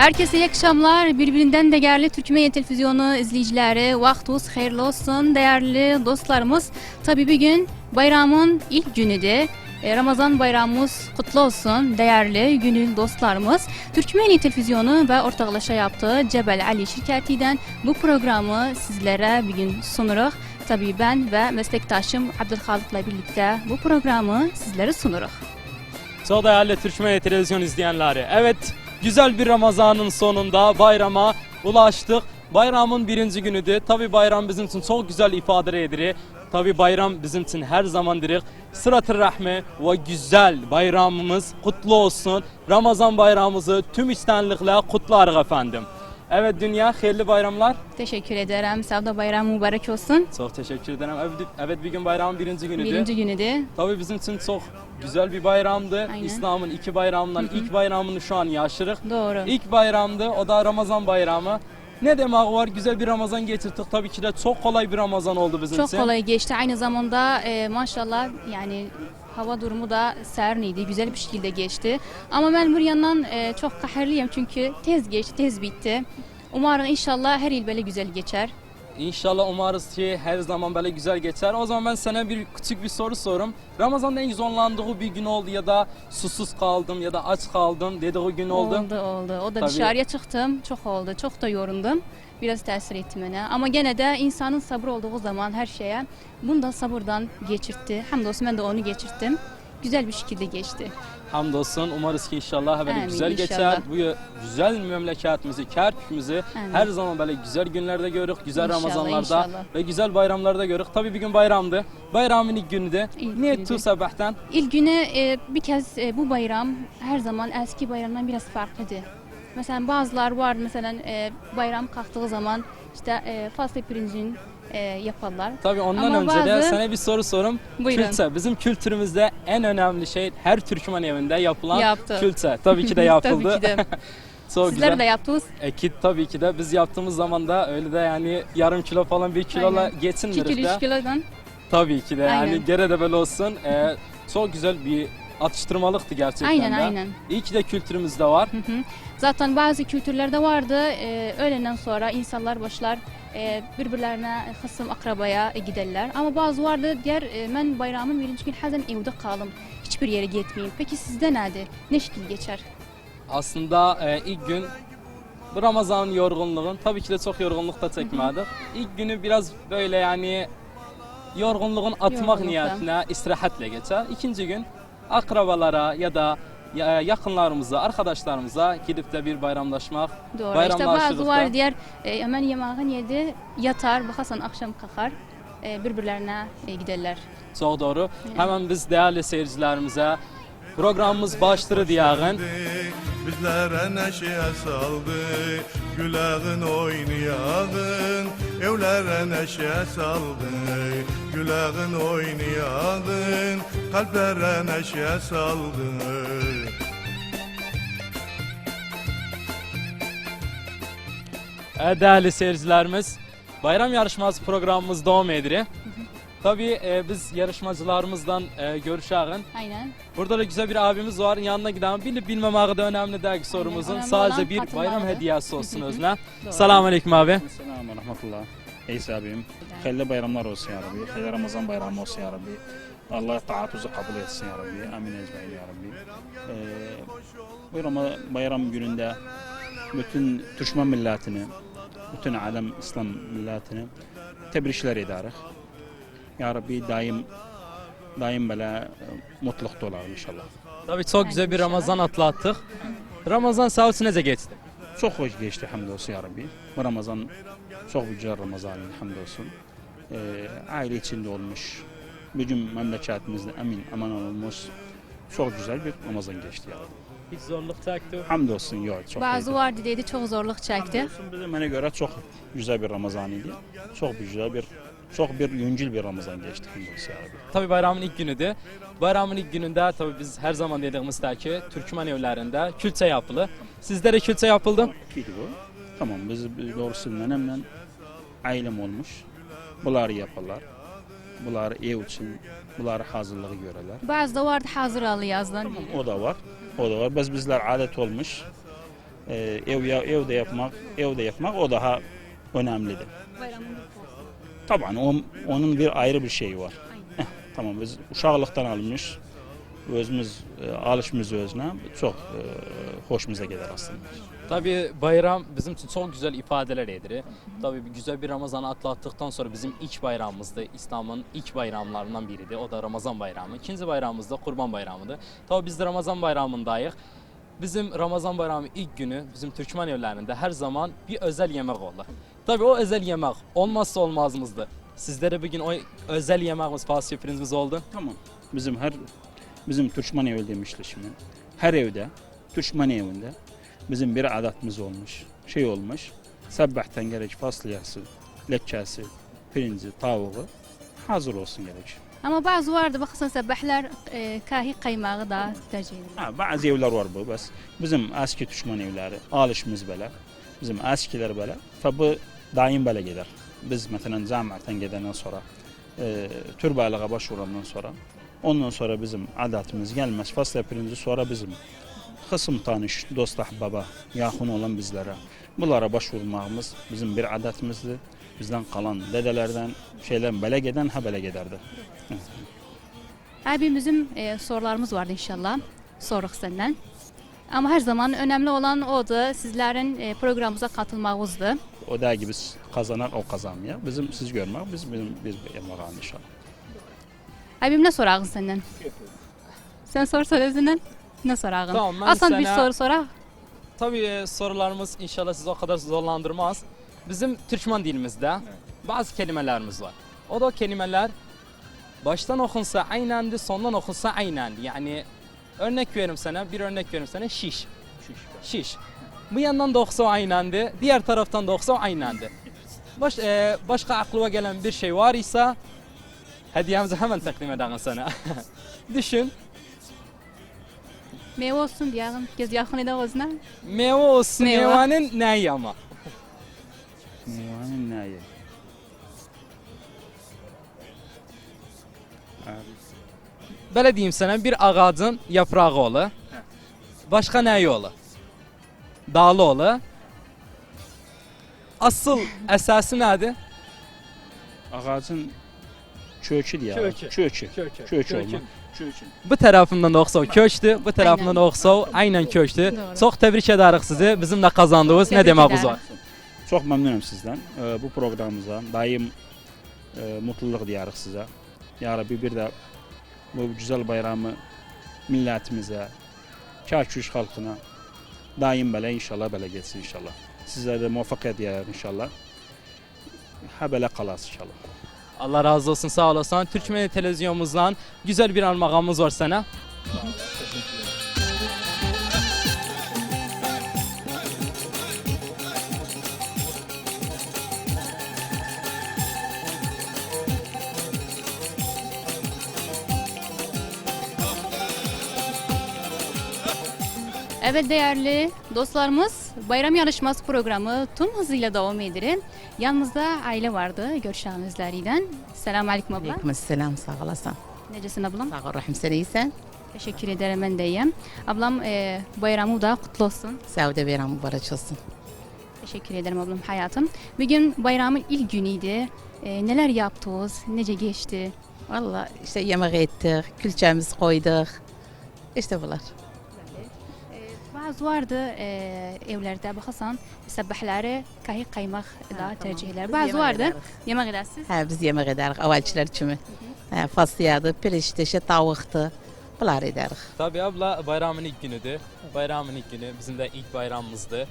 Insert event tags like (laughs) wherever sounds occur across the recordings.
Herkese iyi akşamlar. Birbirinden değerli Türkmen Televizyonu izleyicileri. Vaktiniz hayırlı olsun değerli dostlarımız. Tabii bir gün bayramın ilk günüdür. E, Ramazan bayramımız kutlu olsun değerli gönül dostlarımız. Türkmeni Televizyonu ve ortaklaşa yaptığı Cebel Ali şirketinden bu programı sizlere bir gün sunuruz. Tabii ben ve meslektaşım Abdülhalık'la birlikte bu programı sizlere sunuruz. Çok değerli Türkmen televizyon izleyenleri. Evet güzel bir Ramazan'ın sonunda bayrama ulaştık. Bayramın birinci günüdür. Tabi bayram bizim için çok güzel ifade edilir. Tabi bayram bizim için her zaman dirik. Sırat-ı Rahmi ve güzel bayramımız kutlu olsun. Ramazan bayramımızı tüm içtenlikle kutlarız efendim. Evet dünya hayırlı bayramlar. Teşekkür ederim. Sevda bayram mübarek olsun. Çok teşekkür ederim. Evet, evet bir gün bayramın birinci günüdür. Birinci günüdür. Tabii bizim için çok güzel bir bayramdı. Aynen. İslam'ın iki bayramından ilk bayramını şu an yaşırık. Doğru. İlk bayramdı o da Ramazan bayramı. Ne demek var güzel bir Ramazan geçirdik tabii ki de çok kolay bir Ramazan oldu bizim Çok için. kolay geçti. Aynı zamanda e, maşallah yani hava durumu da seriniydi. Güzel bir şekilde geçti. Ama ben bir yandan e, çok kahırlıyım çünkü tez geçti, tez bitti. Umarım inşallah her yıl böyle güzel geçer. İnşallah umarız ki her zaman böyle güzel geçer. O zaman ben sana bir küçük bir soru sorum. Ramazan'da en zorlandığı bir gün oldu ya da susuz kaldım ya da aç kaldım dediği gün oldu. Oldu, oldu. O da Tabii. dışarıya çıktım. Çok oldu. Çok da yorundum. Biraz tesir etti bana. Ama gene de insanın sabrı olduğu zaman her şeye bunu da sabırdan geçirtti. Hamdolsun ben de onu geçirttim. Güzel bir şekilde geçti. Hamdolsun umarız ki inşallah böyle güzel inşallah. geçer. Bu güzel memleketimizi, Kerkük'ümüzü Amin. her zaman böyle güzel günlerde görürük, güzel İnşallah, Ramazanlarda inşallah. ve güzel bayramlarda görürük. Tabii bir gün bayramdı. Bayramın ilk günü de. Etti de. sabahtan? İlk güne e, bir kez e, bu bayram her zaman eski bayramdan biraz farklıdır. Mesela bazılar var mesela e, bayram kalktığı zaman işte e, faslı pirincin e, yaparlar. Tabii ondan Ama önce de bazı- sana bir soru sorum. Buyurun. Kültür. Bizim kültürümüzde en önemli şey her Türkmen evinde yapılan Yaptı. kültür. Tabii ki de (laughs) yapıldı. Tabii ki de. (laughs) Çok Sizler güzel. de yaptınız. Ekit tabii ki de biz yaptığımız zaman da öyle de yani yarım kilo falan bir kilola Aynen. 2 geçinmiyoruz kilo da. 3 kilodan. Tabii ki de yani Aynen. gene de böyle olsun. Ee, çok güzel bir atıştırmalıktı gerçekten Aynen de. aynen. İyi ki de kültürümüzde var. Hı hı. Zaten bazı kültürlerde vardı. E, öğlenden sonra insanlar başlar e, birbirlerine hısım akrabaya e, giderler. Ama bazı vardı diğer e, ben bayramın birinci gün hazen evde kalım. Hiçbir yere gitmeyeyim. Peki sizde nedir? Ne şekil geçer? Aslında e, ilk gün bu Ramazan yorgunluğun tabii ki de çok yorgunluk da çekmedik. İlk günü biraz böyle yani yorgunluğun atmak Yorgunlukta. niyetine istirahatle geçer. İkinci gün akrabalara ya da yakınlarımıza, arkadaşlarımıza gidip de bir bayramlaşmak. Doğru. İşte Bayramlaşırız bazı da. var diğer e, hemen yemeğin yedi yatar, bakasan akşam kalkar. E, birbirlerine e, giderler. Çok doğru. Hemen biz değerli seyircilerimize programımız başları diyelim. Bizlere neşe saldı Gülağın oynayadın Evlere neşe saldı Gülağın oynayadın Kalplere neşe saldı Evet, değerli seyircilerimiz, bayram yarışması programımız devam ediyor. Tabii e, biz yarışmacılarımızdan e, görüşelim. Aynen. Burada da güzel bir abimiz var. Yanına gidelim. Bilip bilmemeği de önemli değil sorumuzun. önemli Sadece bir bayram hediyesi olsun (laughs) özüne. Doğru. Selamun Aleyküm abi. Selamun rahmetullah. İsa abim. Hayırlı bayramlar olsun ya Rabbi. Hayırlı Ramazan bayramı olsun ya Rabbi. Allah taatuzu kabul etsin ya Rabbi. Amin ecmaîn ya Rabbi. Ee, bu bayram gününde bütün Türkmen milletini, bütün alem İslam milletini tebrikler ederiz. Ya Rabbi daim daim böyle mutlulukta olalım inşallah. Tabii çok güzel bir. Ramazan atlattık. Ramazan sağ olsun nece geçti? Çok hoş geçti hamdolsun ya Rabbi. Bu Ramazan çok güzel Ramazan hamdolsun. Ee, aile içinde olmuş. Bütün memleketimizde emin aman olmuş. Çok güzel bir Ramazan geçti ya Rabbi. Hiç zorluk çekti. Hamdolsun yok çok Bazı iyiydi. vardı dedi çok zorluk çekti. Hamdolsun bana göre çok güzel bir Ramazan idi. Çok güzel bir çok bir yüncül bir Ramazan geçti ya Rabbi. Tabii bayramın ilk günüdür. Bayramın ilk gününde tabii biz her zaman dediğimiz ki Türkmen evlerinde külçe yapılı. Sizlere külçe yapıldı. Bu. Tamam biz biz doğrusu nenemle ailem olmuş. Bunları yaparlar. Bunlar ev için, bunlar hazırlığı görürler. Bazı da vardı hazır alı yazdan. O da var. O da var. Biz bizler adet olmuş. e, ev ya evde yapmak, evde yapmak o daha önemlidir. Tabii o, onun bir ayrı bir şeyi var. Heh, tamam biz uşaqlıqdan almış, özümüz e, alışmız özünə çox e, hoşumuza gider aslında. Tabii bayram bizim için çok güzel ifadeler edir. Tabii güzel bir Ramazan'ı atlattıktan sonra bizim ilk bayramımızdı. İslam'ın ilk bayramlarından biridir. O da Ramazan bayramı. İkinci bayramımız da Kurban bayramıdır. Tabii biz de Ramazan bayramındayıq. Bizim Ramazan bayramı ilk günü bizim Türkmen evlerinde her zaman bir özel yemek olur. Tabii o özel yemek olmazsa olmazımızdı. Sizlere bugün o özel yemeğimiz, fasiyetimiz oldu. Tamam. Bizim her bizim Türkmen evi demişler şimdi. Her evde Türkmen evinde bizim bir adatımız olmuş. Şey olmuş. Sabahtan gerek fasulyesi, leçesi, pirinci, tavuğu hazır olsun gerek. Ama bazı vardı bakırsan sabahlar e, kahi kaymağı da tercih edilir. Ha, bazı evler var bu bas. Bizim eski Türkmen evleri alışımız belə. Bizim eskiler. Fa bu daim belə gedər. Biz mesela camiaten gedenden sonra e, türbalığa başvurandan sonra ondan sonra bizim adatımız gelmez. Fasla pirinci sonra bizim kısım tanış, dost ahbaba, yaxın olan bizlere bunlara başvurmağımız bizim bir adatimizdir. Bizden kalan dedelerden şeyler belə gedən ha belə gedərdi. Abi bizim e, sorularımız vardı inşallah. Soruk senden. Ama her zaman önemli olan odu. Sizlerin e, programımıza katılmağınızdı. O da gibi biz kazanan o kazanmıyor. Bizim siz görmek, biz bizim biz emarağın inşallah. Abim ne sorağın senden? Sen sor söylesinden. Ne sorağın? Tamam, ben Asan bir sana- soru sorar. Tabii e, sorularımız inşallah sizi o kadar zorlandırmaz. Bizim Türkmen dilimizde bazı kelimelerimiz var. O da o kelimeler baştan okunsa aynendir, sondan okunsa aynendir. Yani örnek veririm sana, bir örnek veririm sana şiş. Şiş. Bu yandan da okusa o aynendir, diğer taraftan da okusa o aynendir. Baş, e, başka aklıma gelen bir şey var ise hediyemizi hemen takdim edelim sana. (laughs) Düşün, Meyve olsun diyelim. Göz yakın ede özüne. meyve olsun, Meyve. meyvenin neyi ama? Meyvanın neyi? Belə deyim sənə, bir ağacın yaprağı olur. Başqa nəyi olur? Dalı olur. Asıl əsası nədir? Ağacın kökü diye. Kökü. Kökü. Kökü. Kökü olma. Kökü. Bu tərəfindən də oxsa o kökdür, bu tərəfindən də oxsa o aynən kökdür. Çox təbrik edərik sizi. Bizimlə qazandığınız nə deməyiniz var? Çok memnunum sizden. Ee, bu programımıza daim e, mutluluk diyarıq size. Ya Rabbi bir de bu güzel bayramı milletimize, Kaküş halkına daim böyle inşallah böyle geçsin inşallah. Sizlere de muvaffakiyet diyarım inşallah. Ha böyle kalas inşallah. Allah razı olsun, sağ olasın. Türkmen televizyonumuzdan güzel bir armağanımız var sənə. Evet değerli dostlarımız bayram yarışması programı tüm hızıyla devam ediyor. Yanımızda aile vardı görüşenizleriyle. Selamun Aleyküm abla. Aleyküm selam sağ olasın. Necesin ablam? Sağ ol Rahim sen iyisin. Teşekkür ederim ben de iyiyim. Ablam e, bayramı da kutlu olsun. Saude bayramı mübarek olsun. Teşekkür ederim ablam hayatım. Bugün bayramın ilk günüydü. E, neler yaptınız? Nece geçti? Valla işte yemek ettik, külçemizi koyduk. İşte bunlar. Bazı vardı e, evlerde bakarsan sabahları kahi kaymak da tercih eder. Biz Bazı yemek vardı ederiz. yemek edersiz. Ha, biz yemek ederiz avacılar için. Ha, fasliyadı, pirinçti, işte tavuktu. Bunlar ederiz. Tabii abla bayramın ilk günüdür. Bayramın ilk günü bizim de ilk bayramımızdı.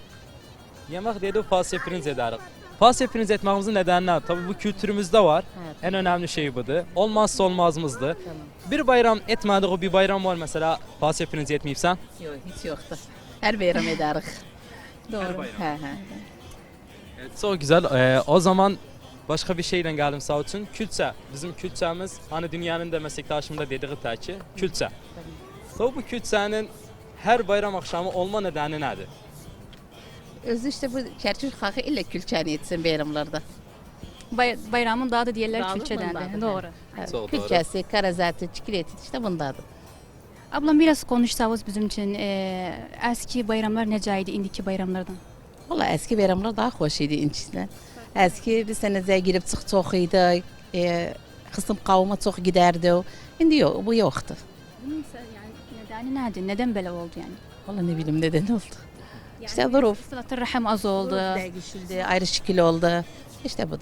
Yemek dedi fasiye pirinç ederiz. Fasiye pirinç etmemizin nedeni ne? Tabii bu kültürümüzde var. En önemli şey budur. Olmazsa olmazımızdı. Bir bayram etmedik bir bayram var mesela fasiye pirinç etmeyipsen. Yok hiç yoktu. Her bayram ederiz. Doğru. Ha, ha. Çok güzel. Ee, o zaman başka bir şeyle geldim sağ olsun. Külçe. Bizim külçemiz hani dünyanın da meslektaşımda dediği teki külçe. Tabii bu külçenin her bayram akşamı olma nedeni nedir? Özü işte bu kerkük halkı illa külçeni etsin bayramlarda. Bay, bayramın dadı diğerler Dadı külçeden de. Doğru. Külçesi, karazatı, çikolata işte bundadır. Ablam biraz konuşsanız bizim için e, eski bayramlar necaydı indiki bayramlardan? Valla eski bayramlar daha hoş idi içinden. Eski bir senede girip çık çok iyiydi. E, kısım kavma çok giderdi. Şimdi yok, bu yoktu. Bunun yani nedeni nedir? Neden böyle oldu yani? Valla ne bileyim neden oldu. İşte duruf. Sılatı rahim az oldu. Değişildi, ayrı şekil oldu. İşte bu.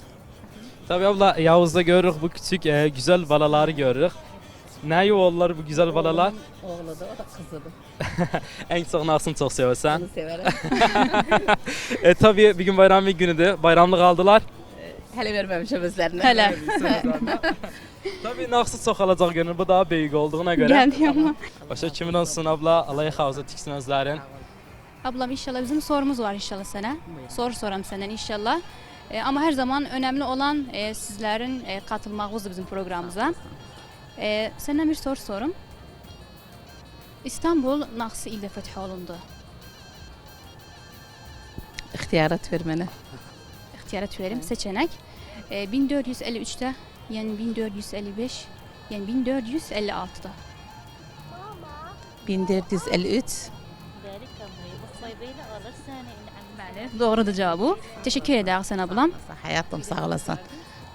Tabii abla Yavuz'da görürük bu küçük e, güzel balaları görürük. Ne oldular bu güzel balalar? Oğlu da o da kızı da. (laughs) En çok nasıl çok seversen. Onu severim. (laughs) E tabii bir gün bayram bir günüdür. Bayramlık aldılar. Hele vermemişim özlerine. Hele. (laughs) tabii nasıl çok alacak gönül bu daha büyük olduğuna göre. Geldi ama. Başka kimin olsun abla? Allah havza tiksin özlerin. Ablam inşallah bizim sorumuz var inşallah sana. Soru soram senden inşallah. E, ama her zaman önemli olan e, sizlerin e, katılmağınızdır bizim programımıza. Ee, sənə bir soru sorum. İstanbul hansı ildə fəth olundu? İxtiyarat ver mənə. İxtiyarat verim, seçenek. Ee, 1453'te, yani 1455, yani 1456'da. 1453. Doğrudur cevabı. Teşekkür ederim sana bulam. Hayatım sağ olasın.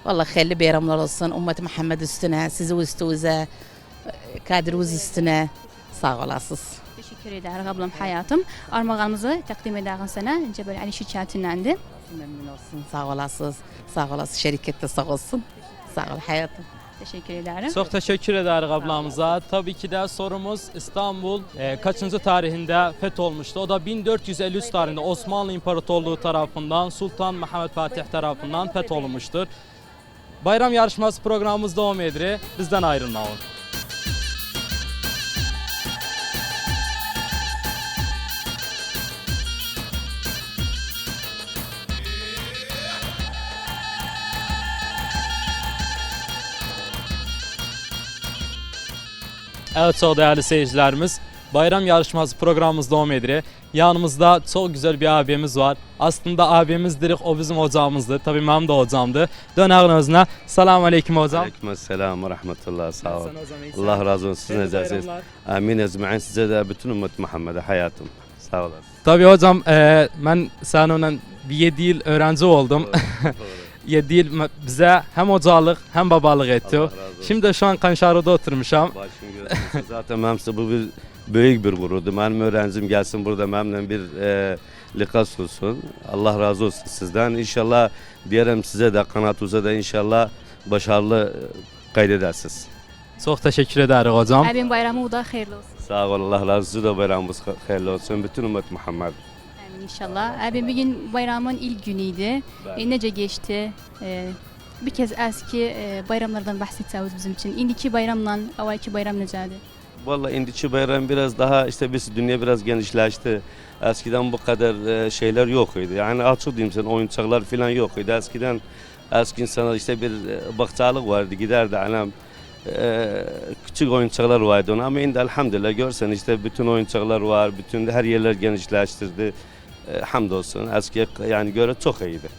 Vallahi hayırlı bayramlar olsun. Ümmet Muhammed üstüne, sizi üstüne, kadrimiz üstüne. Sağ olasınız. Teşekkür ederiz ablam hayatım. Armağanımızı takdim ederiz sana. Cebel Ali şirketindendi. Memnun olsun. Sağ olasınız. Sağ olasın. Şirket de sağ olsun. Sağ ol hayatım. Teşekkür ederim. Çok teşekkür ederiz ablamıza. Tabii ki de sorumuz İstanbul e, kaçıncı tarihinde fetholmuştu? O da 1453 tarihinde Osmanlı İmparatorluğu tarafından Sultan Mehmed Fatih tarafından fetholmuştur. Bayram yarışması programımız devam ediyor. Bizden ayrılmayın. Evet çok değerli seyircilerimiz. Bayram yarışması programımız devam ediyor. Yanımızda çok güzel bir abimiz var. Aslında abimizdir, o bizim hocamızdı. Tabii benim de hocamdı. Döneğin özüne. Selamun Aleyküm hocam. Aleyküm selam ve rahmetullah sağ ol. Nasılsın hocam, iyisin? Allah razı olsun siz necəsiniz? Amin ecmaîn size de bütün ümmet Muhammed'e hayatım. Sağ olasın. Tabii hocam e, ben seninle bir 7 yıl öğrenci oldum. Doğru. (laughs) 7 yıl bize hem hocalık hem babalık etti. Şimdi şu an Kanşarı'da oturmuşam. Başım gözüm. Zaten size bu bir büyük bir gururdu. Benim öğrencim gelsin burada benimle bir e, likas olsun. Allah razı olsun sizden. İnşallah diyelim size de kanatunuza da inşallah başarılı e, kaydedersiniz. Çok teşekkür ederim hocam. Abim bayramı da hayırlı olsun. Sağ ol Allah razı olsun da bayramımız hayırlı olsun. Bütün ümmet Muhammed. Amin inşallah. Abim bir gün bayramın ilk günüydü. E, nece geçti? E, bir kez eski e, bayramlardan bahsetseniz bizim için. İndiki bayramla evvelki bayram necədir? Vallahi indiki bayram biraz daha işte biz dünya biraz genişleşti. Eskiden bu kadar e, şeyler yok idi. Yani açık diyeyim sen oyuncaklar falan yok idi. Eskiden eski insanlar işte bir e, bakçalık vardı giderdi anam. e, küçük oyuncaklar vardı ona ama şimdi elhamdülillah görsen işte bütün oyuncaklar var. Bütün her yerler genişleştirdi. Hamdolsun eskiye yani göre çok iyiydi.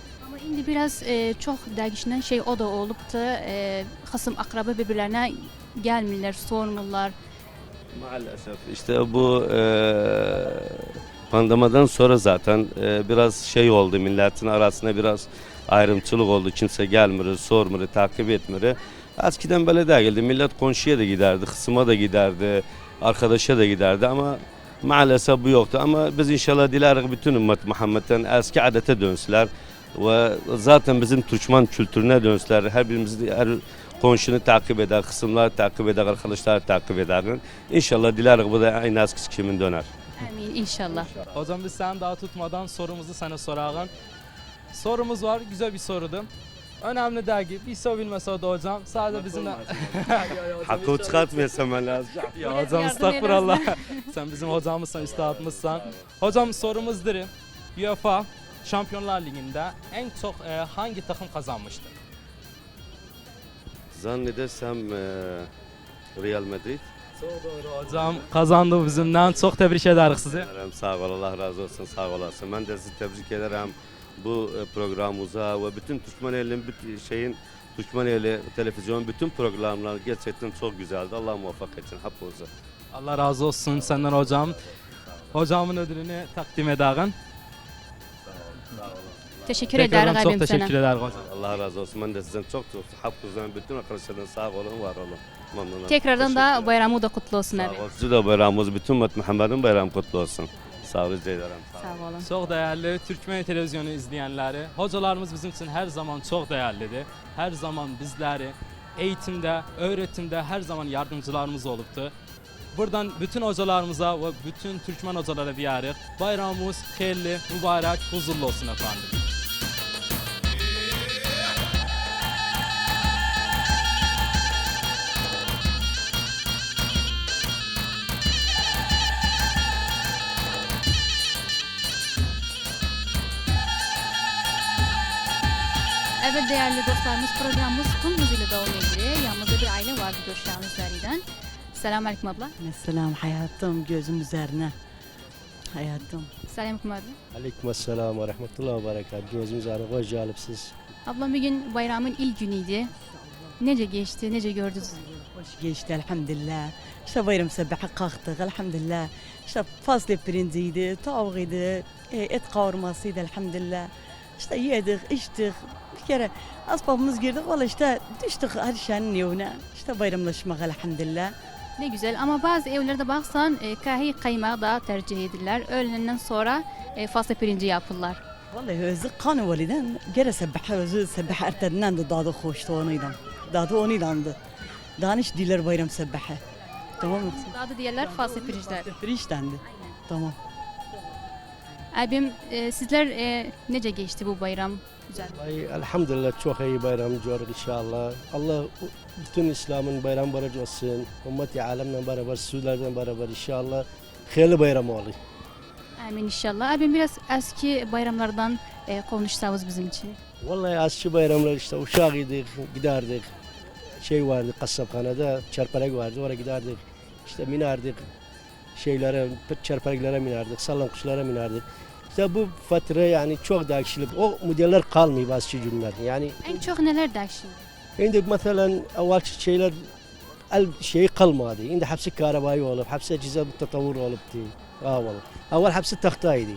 İndi biraz e, çok değişen şey o da olup da e, hasım akraba birbirlerine gelmirler, sormurlar. Maalesef işte bu e, pandemadan sonra zaten e, biraz şey oldu milletin arasında biraz ayrımçılık oldu. Kimse gelmiyor, sormuyor, takip etmiyor. Eskiden böyle değildi. Millet komşuya da giderdi, kısıma da giderdi, arkadaşa da giderdi ama maalesef bu yoktu. Ama biz inşallah dileriz bütün ümmet Muhammed'den eski adete dönsüler ve zaten bizim Türkmen kültürüne dönsüler. Her birimiz her komşunu takip eder, kısımlar takip eder, arkadaşlar takip eder. İnşallah dileriz bu da aynı eskisi kimin döner. Amin inşallah. Hocam biz sen daha tutmadan sorumuzu sana soralım. Sorumuz var, güzel bir sorudu. Önemli ki, bir soru bilmese o da hocam. Sadece bizimle... (laughs) Hakkı çıkartmayasam ben lazım. Ya hocam Yardım estağfurullah. (laughs) sen bizim hocamızsan, üstadımızsan. Hocam sorumuzdur. UEFA Şampiyonlar Ligi'nde en çok e, hangi takım kazanmıştır? Zannedersem e, Real Madrid. Çok doğru hocam. Kazandı bizimden. Çok tebrik ederiz sizi. Ederim, Sağ ol Allah razı olsun sağ olasın. Ben de sizi tebrik ederim bu e, programımıza ve bütün Türkmeneli'nin bütün şeyin Türkmeneli televizyon bütün programlar gerçekten çok güzeldi. Allah muvaffak etsin hepinize. Allah razı olsun senden hocam. Hocamın ödülünü takdim ederim. Teşekkür ederim Tekrardan çok abim sana. teşekkür ederim hocam. Allah razı olsun. Ben de sizden çok çok hakkınızdan bütün arkadaşlardan sağ olun, var olun. Memnunum. Tekrardan da Teşekkürler. bayramı da kutlu olsun Sağ abi. olun. Size de bayramımız, bütün ümmet Muhammed'in bayramı kutlu olsun. Sağ olun, rica ederim. Sağ olun. Sağ olun. Çok değerli Türkmen televizyonu izleyenleri, hocalarımız bizim için her zaman çok değerlidir. Her zaman bizleri eğitimde, öğretimde her zaman yardımcılarımız oluptu. Buradan bütün hocalarımıza ve bütün Türkmen hocalara diyarıq. Bayramımız hayırlı, mübarek, huzurlu olsun efendim. Evet değerli dostlarımız programımız tüm hızıyla devam ediyor. Yanımızda bir aile var görüşleriniz üzerinden. Selamun Aleyküm abla. Selam hayatım gözüm üzerine. Hayatım. Selamünaleyküm abi. Aleyküm selam ve rahmetullah ve berekat. Gözümüz ağrı, hoş gelipsiz. Ablam bugün bayramın ilk günüydü. Nece geçti, nece gördünüz? Hoş geçti elhamdülillah. İşte bayram sabahı kalktık elhamdülillah. İşte fazla pirinciydi, tavuğuydu, e, et kavurmasıydı elhamdülillah. İşte yedik, içtik. Bir kere asbabımız girdik valla işte düştük her şeyin yoluna. İşte bayramlaşmak elhamdülillah. Ne güzel ama bazı evlerde baksan e, kahi kaymağı da tercih edirler. Öğlenden sonra e, fazla pirinci yapırlar. Vallahi özü kan validen gere sabah özü sabah ertenden de dadı hoştu onuyla. Dadı onuylandı. Danış diler bayram sabahı. Tamam mı? Adı diyorlar fazla pirinçler. Friş dendi. Tamam. Abim e, sizler e, nece geçti bu bayram? Güzel. Ay, elhamdülillah çok iyi bayram görük inşallah. Allah bütün İslam'ın bayram baraj olsun. Ümmeti alemle beraber, Suudlarla beraber inşallah. Hayırlı bayram olur. Amin inşallah. Abim biraz eski bayramlardan e, konuşsanız bizim için. Vallahi aşçı bayramlar işte uşağıydık, giderdik. Şey vardı kasaphanede, çarpalak vardı oraya giderdik. İşte minerdik. Şeylere, çarpalaklara minerdik, sallan kuşlara minerdik. İşte bu fatura yani çok değişiklik. O modeller kalmıyor bazı günler. Yani En çok neler değişti? Şimdi mesela evvel şeyler el şey kalmadı. Şimdi hepsi karabayı olup, hepsi ecize bir tatavvur olup diye. Ha vallahi. Evvel hepsi tahtaydı.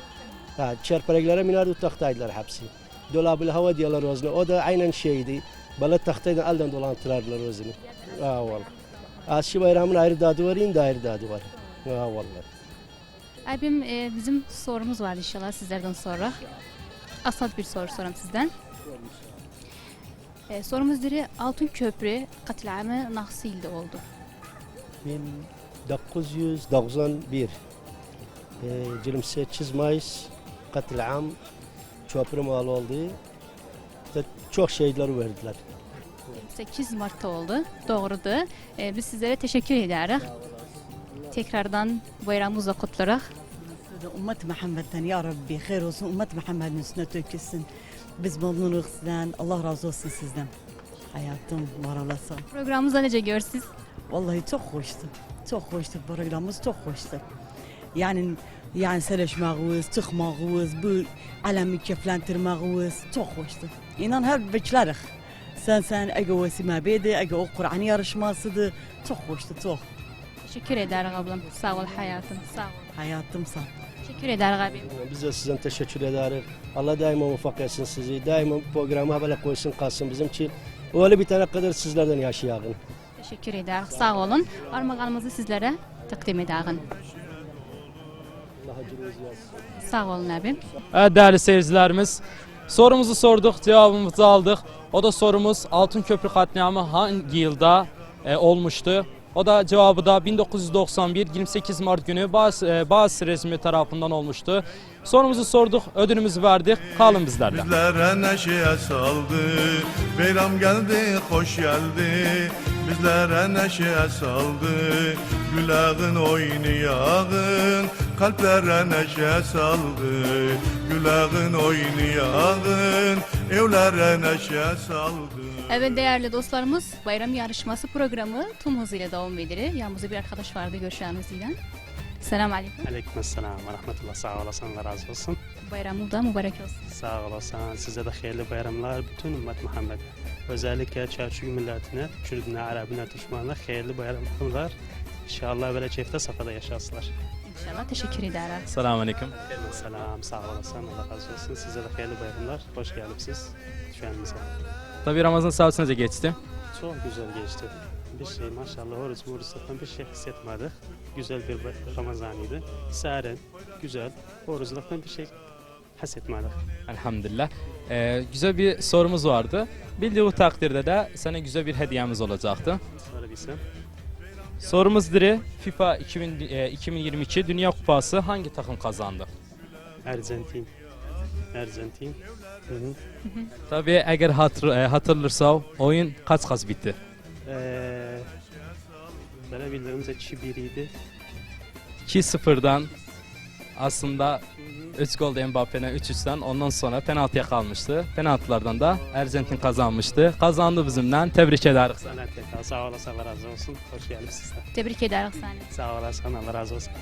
Ha, çarpalaklara minerdi tahtaydılar hepsi. Dolabılı hava diyorlar özüne. O da aynen şeydi. Böyle tahtayla elden dolandırırlar özünü. Vallahi. Aşı bayramın ayrı dadı var, indi ayrı dadı var. Ha vallahi. Abim e, bizim sorumuz var inşallah sizlerden sonra. Asad bir soru sorum sizden. E, sorumuz diri Altın Köprü katliamı nasıl ilde oldu? 1991 e, 28 Mayıs katliam köprü mal oldu. İşte çok şeyler verdiler. 8 Mart'ta oldu. Doğrudur. E, biz sizlere teşekkür ederiz. Tekrardan bayramımızla kutlarak. Ümmet Muhammed'den ya Rabbi hayır olsun. Ümmet Muhammed'in üstüne tökülsün. Biz memnunuz sizden. Allah razı olsun sizden. Hayatım var olasın. Programımızda nece görsünüz? Vallahi çok hoştu. Çok hoştu. Programımız çok hoştu. Yani yani seleşmağımız, çıkmağımız, bu alemi keflentirmağımız çok hoştu. İnan her bekleriz. Sen sen ege vesime beydi, ege o Kur'an yarışmasıydı. Çok hoştu, çok. Teşekkür ederiz ablam. Sağ ol hayatım. Sağ ol. Hayatım sağ. Teşekkür ederiz abim. Biz de sizden teşekkür ederiz. Allah daima muvaffak etsin sizi. Daima programa böyle koysun kalsın bizim için. Öyle bir tane kadar sizlerden yaşayalım. Teşekkür ederiz. Sağ olun. Armağanımızı sizlere takdim yazsın. Sağ olun abim. Evet değerli seyircilerimiz, sorumuzu sorduk, cevabımızı aldık. O da sorumuz Altın Köprü katliamı hangi yılda e, olmuştu? O da cevabı da 1991 28 Mart günü bazı, e, bazı resmi tarafından olmuştu. Sorumuzu sorduk, ödülümüzü verdik. Kalın bizlerle. Bizlere neşeye saldı Bayram geldi hoş geldi Bizlere neşeye saldı Gülağın oynayağın Kalplere neşe saldı Gülağın oynayağın Evlere neşe saldı Evet değerli dostlarımız bayram yarışması programı tüm hızıyla devam ediyor. Yanımızda bir arkadaş vardı görüşeceğimizden. Selamun Aleyküm. Aleyküm selam ve rahmetullah sağ olasın Allah razı olsun. Bayramı da mübarek olsun. Sağ olasın size de hayırlı bayramlar bütün ümmet Muhammed. Özellikle Çerçük milletine, Kürdüne, Arabine, Türkmenine hayırlı bayramlar. İnşallah böyle çifte safhada yaşasınlar. İnşallah teşekkür ederim. Selamun Aleyküm. Selam, sağ olasın. Allah razı olsun. Size de hayırlı bayramlar. Hoş geldiniz düşenimize. Tabii Ramazan saat nasıl geçti? Çok güzel geçti. Bir şey maşallah oruç oruçluktan bir şey hissetmedik. Güzel bir Ramazanıydı. Saren, güzel. Oruçluktan bir şey hissetmedik. Elhamdülillah. Ee, güzel bir sorumuz vardı. Bildiği takdirde de sana güzel bir hediyemiz olacaktı. Sonra bilsem. Sorumuz diri FIFA 2000, e, 2022 Dünya Kupası hangi takım kazandı? Arjantin. Arjantin. Tabii eğer hatır, e, hatırlarsa oyun kaç kaç bitti? Ee, bildiğimizde 2-1 idi. 2-0'dan aslında 3 gol Mbappe'ne 3-3'ten ondan sonra penaltıya kalmıştı. Penaltılardan da Arjantin kazanmıştı. Kazandı bizimle. Tebrik ederiz. Sana tekrar sağ olasın Allah razı olsun. Hoş geldiniz. Tebrik ederim seni. Sağ olasın Allah razı olsun.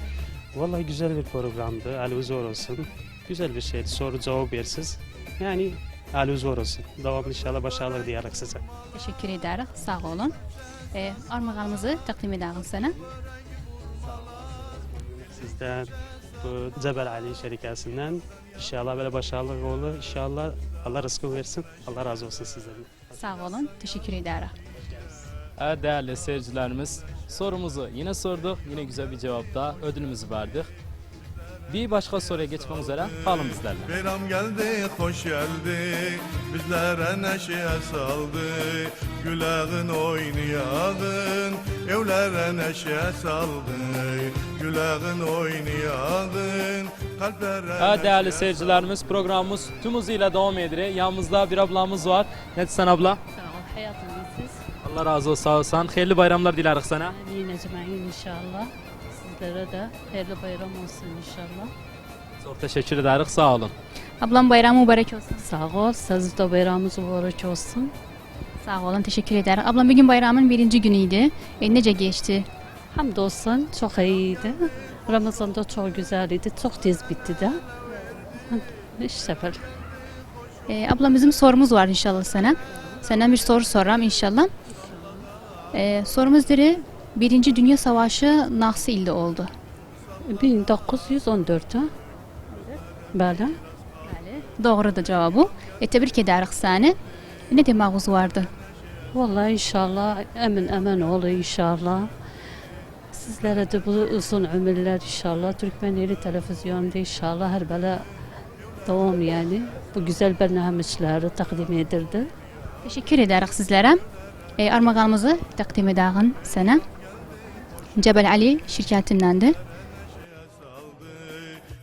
Vallahi güzel bir programdı. Ali zor olsun. Güzel bir şeydi. Soru cevap versiz. Yani Ali zor olsun. Devamlı inşallah başarılar diyerek size. Teşekkür ederim. Sağ olun. Ee, armağanımızı takdim ederim sana. Sizden bu Cebel Ali şirketinden inşallah böyle başarılı olur. İnşallah Allah rızkı versin. Allah razı olsun sizden. Sağ olun. Teşekkür ederim. Evet değerli seyircilerimiz sorumuzu yine sorduk. Yine güzel bir cevapta ödülümüzü verdik. Bir başka soruya geçmek üzere kalın bizlerle. Bayram geldi, hoş geldi Bizlere neşe saldı Güleğin oynayağın Evlere neşe saldı Güleğin oynayağın Kalplere Evet değerli seyircilerimiz programımız tüm hızıyla devam ediyor. Yanımızda bir ablamız var. Ne sen abla? Sağ ol hayatım siz. Allah razı olsun sağ olsan. Hayırlı bayramlar dileriz sana. Yine ecmaîn inşallah. Sizlere de hayırlı bayram olsun inşallah. Çok teşekkür ederiz sağ olun. Ablam bayramı mübarek olsun. Sağ ol. Siz de bayramınız mübarek olsun. Sağ olun. Teşekkür ederim. Ablam bugün bayramın birinci günüydü. E, nece geçti? Hamdolsun çok iyiydi. Ramazan'da çok güzeldi. Çok tez bitti de. İşte böyle. Ee, ablam bizim sorumuz var inşallah sana. Senden bir soru soram inşallah. Ee, sorumuz diri Birinci Dünya Savaşı nasıl ilde oldu? 1914'te. Böyle. Doğru da cevabı. E, tebrik ederiz seni. Ne demağız vardı? Vallahi inşallah emin emin ol inşallah. Sizlere de bu uzun ömürler inşallah. Türkmenleri televizyonda inşallah her böyle devam yani. Bu güzel barnameçleri takdim edildi. Teşekkür ederiz sizlere. E, armağanımızı takdim ederim sana. Cebel Ali şirketindendi. saldı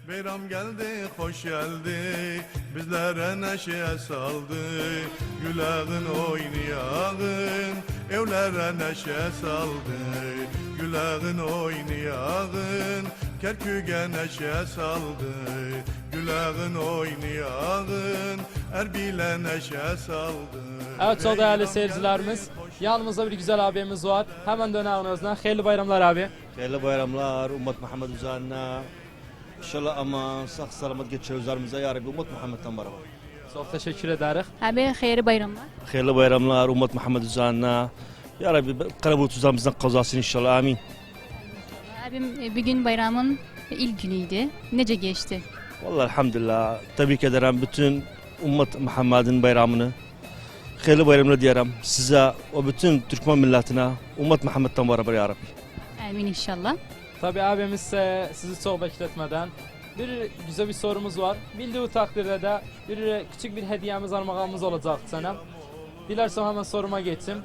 Bayram geldi, hoş geldi. Bizlere neşe saldı. Güleğin oynayağın Evlere neşe saldı. Güleğin oynayağın Kerküge neşe saldı. Güleğin oynayağın Erbil'e neşe saldı Evet çok değerli seyircilerimiz. Yanımızda bir güzel abimiz var. Hemen dönelim özüne. Hayırlı bayramlar abi. Hayırlı bayramlar, ümmet Muhammed üzerine. İnşallah aman sağ selamet geçer üzerimize ya Rabbi ümmet Muhammed'den beraber. Çok teşekkür ederiz. Abi hayırlı bayramlar. Hayırlı bayramlar, ümmet Muhammed üzerine. Ya Rabbi kalabalık üzerimizden kazasın inşallah amin. Abim e, bugün bayramın ilk günüydü. Nece geçti? Vallahi elhamdülillah. Tebrik ederim bütün ümmet Muhammed'in bayramını. Hayırlı bayramlar diyelim size o bütün Türkmen milletine ümmet Muhammed'den beraber ya Rabbi. Amin inşallah. Tabii abimiz sizi çok bekletmeden bir güzel bir sorumuz var. Bildiği takdirde de bir küçük bir hediyemiz armağanımız olacak sana. Dilersen hemen soruma geçeyim.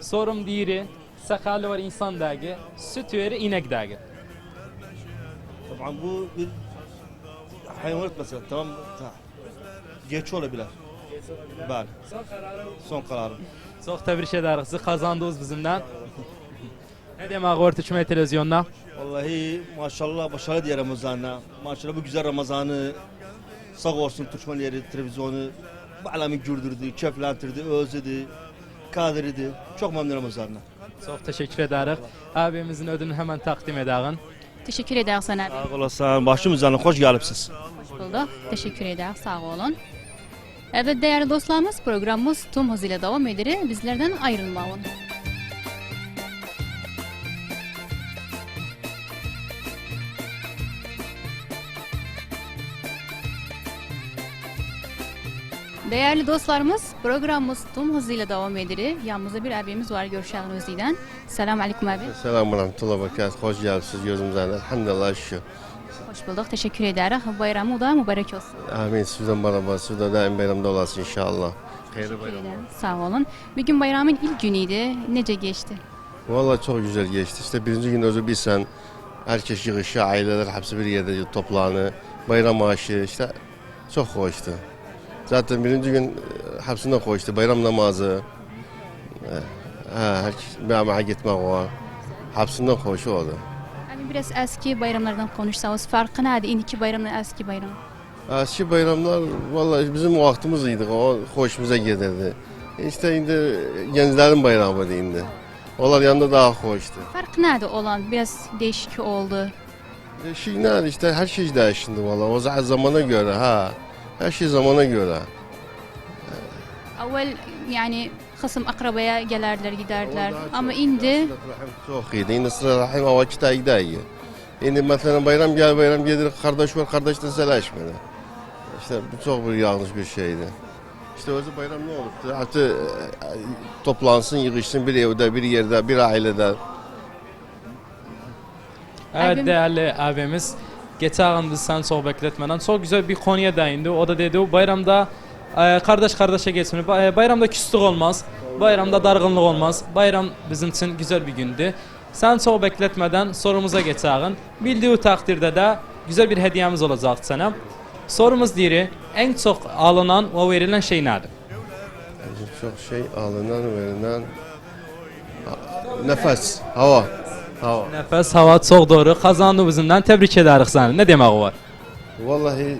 Sorum diri, sakallı var insan dergi, süt veri inek dergi. Tabii bu bir hayvanat mesela tamam tamam. Geç olabilir. Bəli. Son kararım. Çok tebrik ederiz. Sizi kazandınız bizimden. ne demek var Türkmen televizyonda? Vallahi maşallah başarılı diye Ramazan'a. Maşallah bu güzel Ramazan'ı sağ olsun Türkmenleri televizyonu bu alemi güldürdü, keyiflendirdi, özledi, kadirdi. Çok memnun Ramazan'la. Çok teşekkür ederiz. Abimizin ödülünü hemen takdim edelim. Teşekkür ederiz sana. Sağ olasın, başım üzerine hoş gelipsiz. Hoş bulduk. Teşekkür ederiz. Sağ olun. Evet değerli dostlarımız programımız tüm hızıyla devam edir. Bizlerden ayrılmayın. Değerli dostlarımız, programımız tüm hızıyla devam edir. Yanımızda bir abimiz var Görşen Özdi'den. Selamun Aleyküm abi. Selamun Aleyküm. Hoş geldiniz. Gözümüzden. Elhamdülillah şükür. Hoş bulduk. Teşekkür ederiz. Bayramı da mübarek olsun. Amin. Sizden beraber, siz de daim bayramda olasın inşallah. Hayırlı bayram. Sağ olun. Bugün bayramın ilk günüydü. Nece geçti? Vallahi çok güzel geçti. İşte birinci gün özü bilsen, herkes yığışı, aileler hepsi bir yerde toplanı, bayram aşı işte çok hoştu. Zaten birinci gün e, hepsinden hoştu. Bayram namazı, e, ha, herkes bir gitmek var. Hepsinden hoş oldu. Abi biraz eski bayramlardan konuşsanız farkı nedir? İndiki bayramla eski bayram. Eski bayramlar vallahi bizim vaktimiz idi. O hoşumuza giderdi. İşte şimdi gençlerin bayramı indi. Onlar yanında daha hoştu. Fark nedir olan? Biraz değişik oldu. E, Şimdi işte her şey değişti vallahi. O zaman zamana göre ha. Her şey zamana göre. Evvel yani kısım akrabaya gelerdiler giderdiler. Ama daha indi Çok iyiydi. Şimdi sıra rahim o vakit ayda iyi. Şimdi mesela bayram gel bayram gelir kardeş var kardeşten selaşmadı. İşte bu çok bir yanlış bir şeydi. İşte özü bayram ne oldu? Hatta e, toplansın, yığışsın bir evde, bir yerde, bir ailede. Evet Abim- değerli abimiz. Geçen biz sen çok bekletmeden çok güzel bir konuya değindi. O da dedi o bayramda e, kardeş kardeşe geçmeli. Ba- Bayramda küslük olmaz. Bayramda dargınlık olmaz. Bayram bizim için güzel bir gündü. Sen çok bekletmeden sorumuza geçelim. Bildiği takdirde de güzel bir hediyemiz olacak sana. Sorumuz diri en çok alınan ve verilen şey nedir? Yani çok şey alınan, verilen nefes, hava. Hava. Nefes, hava çok doğru. Kazandı bizimden. Tebrik ederiz seni. Ne demek var? Vallahi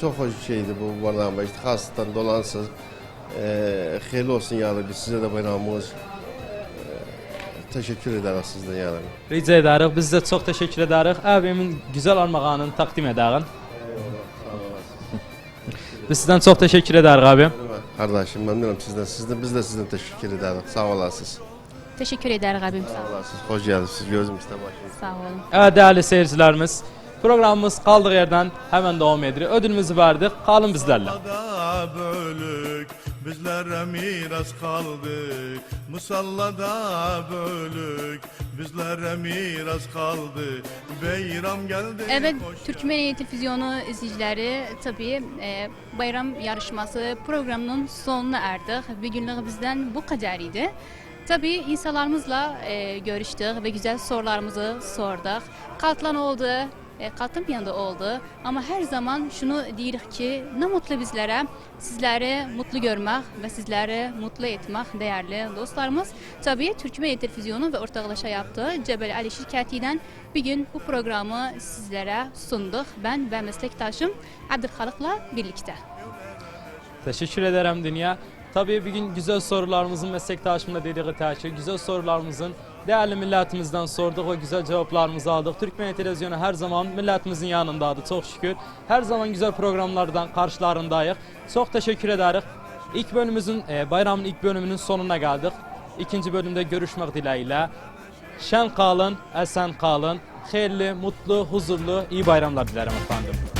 çok hoş bir şeydi bu bayram. İşte hasıtan dolansız. E, hayırlı olsun yani biz size de bayramımız. E, teşekkür ederiz sizden yani. Rica ederiz. Biz de çok teşekkür ederiz. Abimin güzel armağanını takdim ederiz. Biz sizden çok teşekkür ederiz abi. Kardeşim memnunum sizden. Sizden biz de sizden teşekkür ederiz. Sağ olasınız. teşekkür ederiz abim. Sağ olasınız. Hoş geldiniz. Gözümüzde başınız. Sağ olun. Evet değerli seyircilerimiz. Programımız kaldığı yerden hemen devam ediyor. Ödülümüzü verdik. Kalın bizlerle. Bölük bizlere miras kaldı Musallada bölük bizlere miras kaldı Beyram geldi Evet, hoş Türkmeniye Televizyonu izleyicileri tabii e, bayram yarışması programının sonuna erdik. Bir günlük bizden bu kadarıydı. Tabii insanlarımızla e, görüştük ve güzel sorularımızı sorduk. Katlan oldu, e, katılmayan da oldu. Ama her zaman şunu diyoruz ki ne mutlu bizlere sizleri mutlu görmek ve sizleri mutlu etmek değerli dostlarımız. Tabii Türkmeniye Televizyonu ve ortaklaşa yaptığı Cebel Ali şirketiyle bir gün bu programı sizlere sunduk. Ben ve meslektaşım Abdülhalık'la birlikte. Teşekkür ederim Dünya. Tabii bir gün güzel sorularımızın meslektaşımla dediği tercih, güzel sorularımızın değerli milletimizden sorduk ve güzel cevaplarımızı aldık. Türkmen Televizyonu her zaman milletimizin yanındadır çok şükür. Her zaman güzel programlardan karşılarındayız. Çok teşekkür ederiz. İlk bölümümüzün, e, bayramın ilk bölümünün sonuna geldik. İkinci bölümde görüşmek dileğiyle. Şen kalın, esen kalın. Hayırlı, mutlu, huzurlu, iyi bayramlar dilerim efendim.